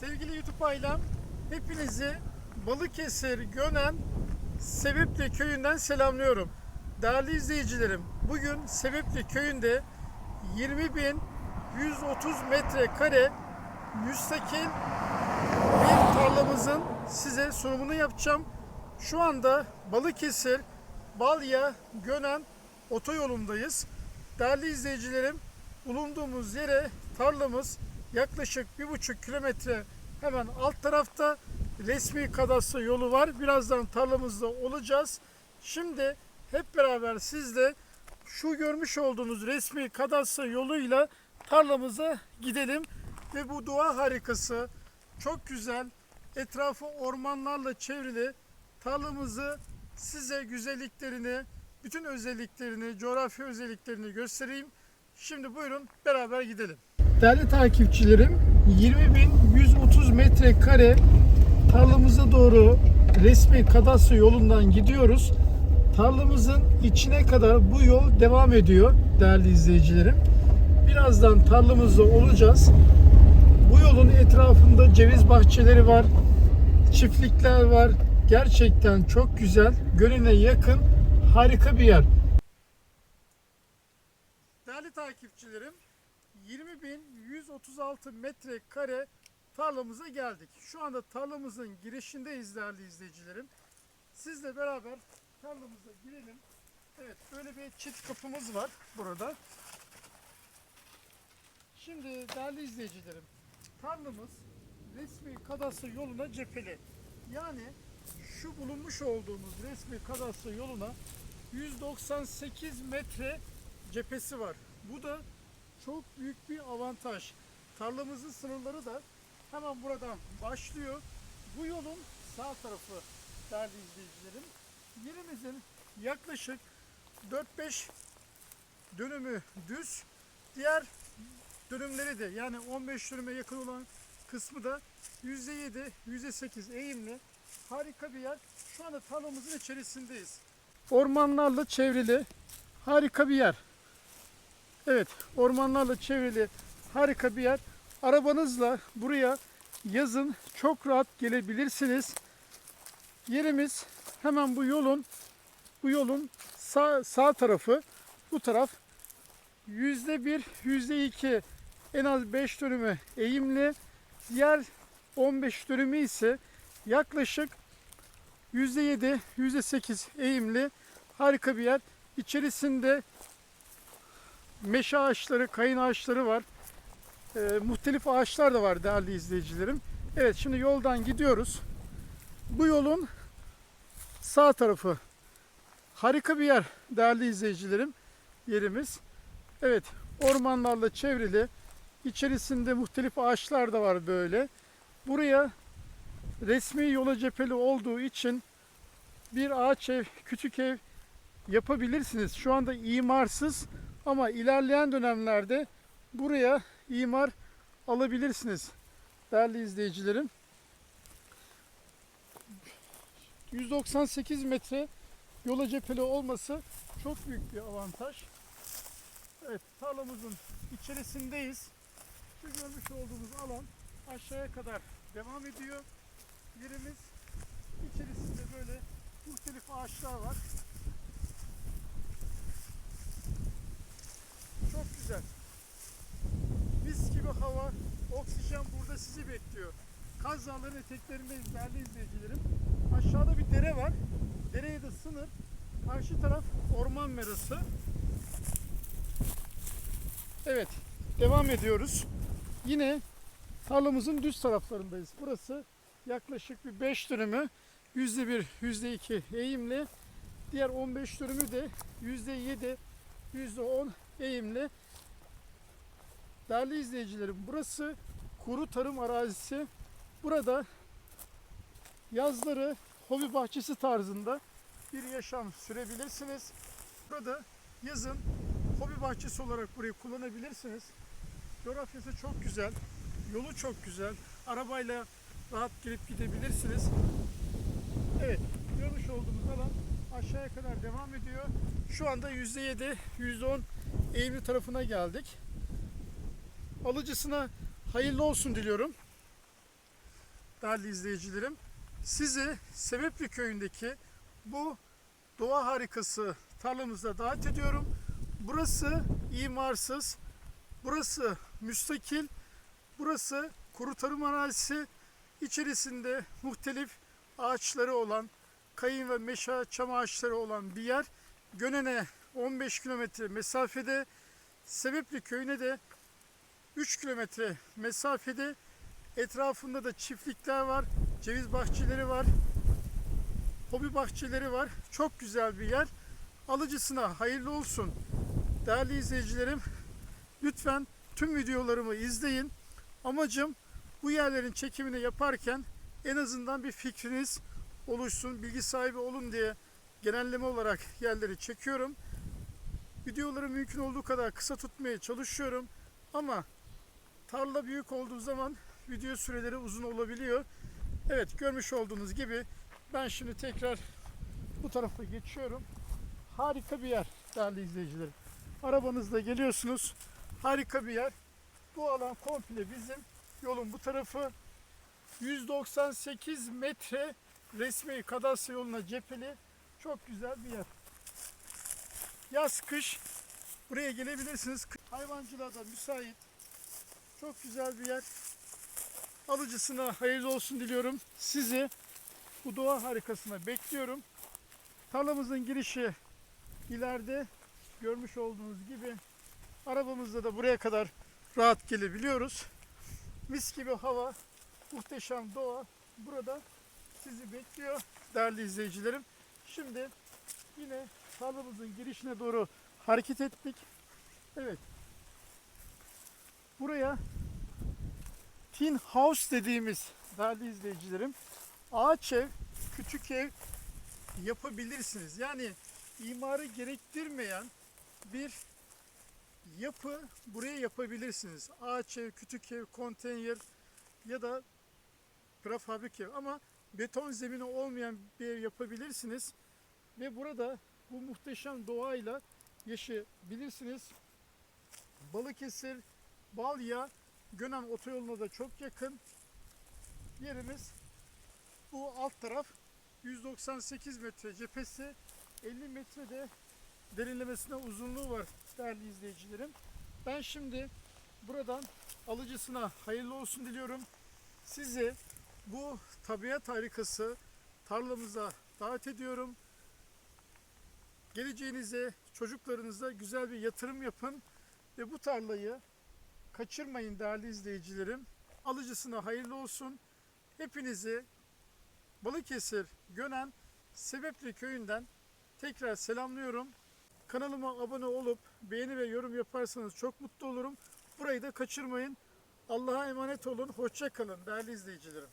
Sevgili YouTube ailem, hepinizi Balıkesir Gönen Sebepli köyünden selamlıyorum. Değerli izleyicilerim, bugün Sebepli köyünde 20.130 metrekare müstakil bir tarlamızın size sunumunu yapacağım. Şu anda Balıkesir Balya Gönen otoyolundayız. Değerli izleyicilerim, bulunduğumuz yere tarlamız yaklaşık bir buçuk kilometre hemen alt tarafta resmi kadastro yolu var. Birazdan tarlamızda olacağız. Şimdi hep beraber sizle şu görmüş olduğunuz resmi kadastro yoluyla tarlamıza gidelim ve bu doğa harikası çok güzel etrafı ormanlarla çevrili tarlamızı size güzelliklerini, bütün özelliklerini, coğrafi özelliklerini göstereyim. Şimdi buyurun beraber gidelim. Değerli takipçilerim, 20.130 metrekare tarlamıza doğru resmi kadastro yolundan gidiyoruz. Tarlamızın içine kadar bu yol devam ediyor değerli izleyicilerim. Birazdan tarlamızda olacağız. Bu yolun etrafında ceviz bahçeleri var, çiftlikler var. Gerçekten çok güzel, gölüne yakın, harika bir yer. Değerli takipçilerim, 20.136 metrekare tarlamıza geldik. Şu anda tarlamızın girişindeyiz değerli izleyicilerim. Sizle beraber tarlamıza girelim. Evet, böyle bir çift kapımız var burada. Şimdi değerli izleyicilerim, tarlamız resmi kadastro yoluna cepheli. Yani şu bulunmuş olduğumuz resmi kadastro yoluna 198 metre cephesi var. Bu da çok büyük bir avantaj. Tarlamızın sınırları da hemen buradan başlıyor. Bu yolun sağ tarafı değerli izleyicilerim. Yerimizin yaklaşık 4-5 dönümü düz. Diğer dönümleri de yani 15 dönüme yakın olan kısmı da %7, %8 eğimli. Harika bir yer. Şu anda tarlamızın içerisindeyiz. Ormanlarla çevrili harika bir yer. Evet, ormanlarla çevrili harika bir yer. Arabanızla buraya yazın çok rahat gelebilirsiniz. Yerimiz hemen bu yolun bu yolun sağ, sağ tarafı. Bu taraf yüzde bir, yüzde iki en az 5 dönümü eğimli. Diğer 15 dönümü ise yaklaşık yüzde yedi, yüzde sekiz eğimli. Harika bir yer. İçerisinde meşe ağaçları, kayın ağaçları var. Ee, muhtelif ağaçlar da var değerli izleyicilerim. Evet şimdi yoldan gidiyoruz. Bu yolun sağ tarafı harika bir yer değerli izleyicilerim. Yerimiz. Evet ormanlarla çevrili. İçerisinde muhtelif ağaçlar da var böyle. Buraya resmi yola cepheli olduğu için bir ağaç ev, küçük ev yapabilirsiniz. Şu anda imarsız ama ilerleyen dönemlerde buraya imar alabilirsiniz. Değerli izleyicilerim. 198 metre yola cepheli olması çok büyük bir avantaj. Evet tarlamızın içerisindeyiz. Şu görmüş olduğumuz alan aşağıya kadar devam ediyor. Yerimiz içerisinde böyle muhtelif ağaçlar var. Çok güzel. Mis gibi hava, oksijen sizi bekliyor. Kaz eteklerindeyiz değerli izleyicilerim. Aşağıda bir dere var. Dereye de sınır. Karşı taraf orman merası. Evet, devam ediyoruz. Yine tarlamızın düz taraflarındayız. Burası yaklaşık bir 5 dönümü %1, %2 eğimli. Diğer 15 dönümü de %7, %10 eğimli. Değerli izleyicilerim burası kuru tarım arazisi. Burada yazları hobi bahçesi tarzında bir yaşam sürebilirsiniz. Burada yazın hobi bahçesi olarak burayı kullanabilirsiniz. Coğrafyası çok güzel. Yolu çok güzel. Arabayla rahat gelip gidebilirsiniz. Evet, görmüş olduğumuz alan aşağıya kadar devam ediyor. Şu anda %7, %10 eğimli tarafına geldik. Alıcısına hayırlı olsun diliyorum. değerli izleyicilerim. Sizi Sebepli köyündeki bu doğa harikası tarlamıza davet ediyorum. Burası imarsız, burası müstakil, burası kuru tarım arazisi. İçerisinde muhtelif ağaçları olan, kayın ve meşe çam ağaçları olan bir yer. Gönen'e 15 kilometre mesafede, Sebepli köyüne de 3 kilometre mesafede etrafında da çiftlikler var, ceviz bahçeleri var, hobi bahçeleri var. Çok güzel bir yer. Alıcısına hayırlı olsun. Değerli izleyicilerim, lütfen tüm videolarımı izleyin. Amacım bu yerlerin çekimini yaparken en azından bir fikriniz oluşsun, bilgi sahibi olun diye genelleme olarak yerleri çekiyorum. Videoları mümkün olduğu kadar kısa tutmaya çalışıyorum. Ama tarla büyük olduğu zaman video süreleri uzun olabiliyor. Evet görmüş olduğunuz gibi ben şimdi tekrar bu tarafa geçiyorum. Harika bir yer değerli izleyicilerim. Arabanızla geliyorsunuz. Harika bir yer. Bu alan komple bizim. Yolun bu tarafı 198 metre resmi kadastro yoluna cepheli. Çok güzel bir yer. Yaz kış buraya gelebilirsiniz. Hayvancılığa da müsait. Çok güzel bir yer. Alıcısına hayırlı olsun diliyorum. Sizi bu doğa harikasına bekliyorum. Tarlamızın girişi ileride görmüş olduğunuz gibi arabamızla da buraya kadar rahat gelebiliyoruz. Mis gibi hava, muhteşem doğa burada sizi bekliyor değerli izleyicilerim. Şimdi yine tarlamızın girişine doğru hareket ettik. Evet. Buraya tin house dediğimiz değerli izleyicilerim ağaç ev, küçük ev yapabilirsiniz. Yani imarı gerektirmeyen bir yapı buraya yapabilirsiniz. Ağaç ev, küçük ev, konteyner ya da prefabrik ev ama beton zemini olmayan bir ev yapabilirsiniz. Ve burada bu muhteşem doğayla yaşayabilirsiniz. Balıkesir, Balya, Gönen otoyoluna da çok yakın. Yerimiz bu alt taraf 198 metre cephesi 50 metre de derinlemesine uzunluğu var değerli izleyicilerim. Ben şimdi buradan alıcısına hayırlı olsun diliyorum. Sizi bu tabiat harikası tarlamıza davet ediyorum. Geleceğinize, çocuklarınıza güzel bir yatırım yapın ve bu tarlayı kaçırmayın değerli izleyicilerim. Alıcısına hayırlı olsun. Hepinizi Balıkesir, Gönen, Sebepli köyünden tekrar selamlıyorum. Kanalıma abone olup beğeni ve yorum yaparsanız çok mutlu olurum. Burayı da kaçırmayın. Allah'a emanet olun. Hoşça kalın değerli izleyicilerim.